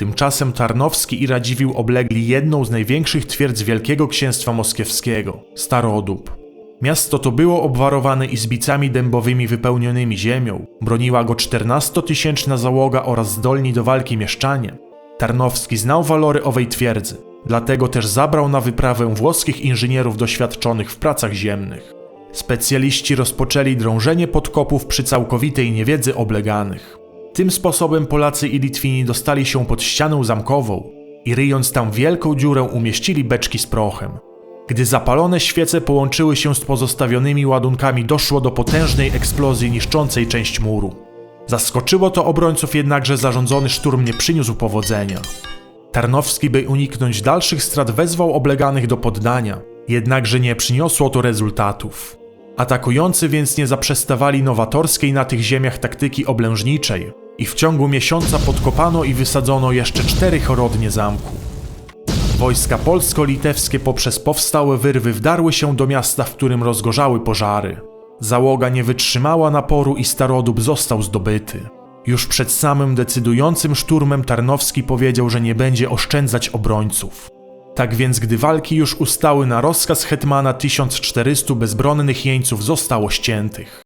Tymczasem Tarnowski i Radziwiłł oblegli jedną z największych twierdz Wielkiego Księstwa Moskiewskiego Starodób. Miasto to było obwarowane izbicami dębowymi wypełnionymi ziemią, broniła go 14-tysięczna załoga oraz zdolni do walki mieszczanie. Tarnowski znał walory owej twierdzy, dlatego też zabrał na wyprawę włoskich inżynierów doświadczonych w pracach ziemnych. Specjaliści rozpoczęli drążenie podkopów przy całkowitej niewiedzy obleganych. Tym sposobem Polacy i Litwini dostali się pod ścianę zamkową i ryjąc tam wielką dziurę umieścili beczki z prochem. Gdy zapalone świece połączyły się z pozostawionymi ładunkami, doszło do potężnej eksplozji niszczącej część muru. Zaskoczyło to obrońców jednakże zarządzony szturm nie przyniósł powodzenia. Tarnowski, by uniknąć dalszych strat, wezwał obleganych do poddania, jednakże nie przyniosło to rezultatów. Atakujący więc nie zaprzestawali nowatorskiej na tych ziemiach taktyki oblężniczej i w ciągu miesiąca podkopano i wysadzono jeszcze cztery chorodnie zamku. Wojska polsko-litewskie poprzez powstałe wyrwy wdarły się do miasta, w którym rozgorzały pożary. Załoga nie wytrzymała naporu i Starodób został zdobyty. Już przed samym decydującym szturmem Tarnowski powiedział, że nie będzie oszczędzać obrońców. Tak więc, gdy walki już ustały na rozkaz hetmana 1400 bezbronnych jeńców zostało ściętych.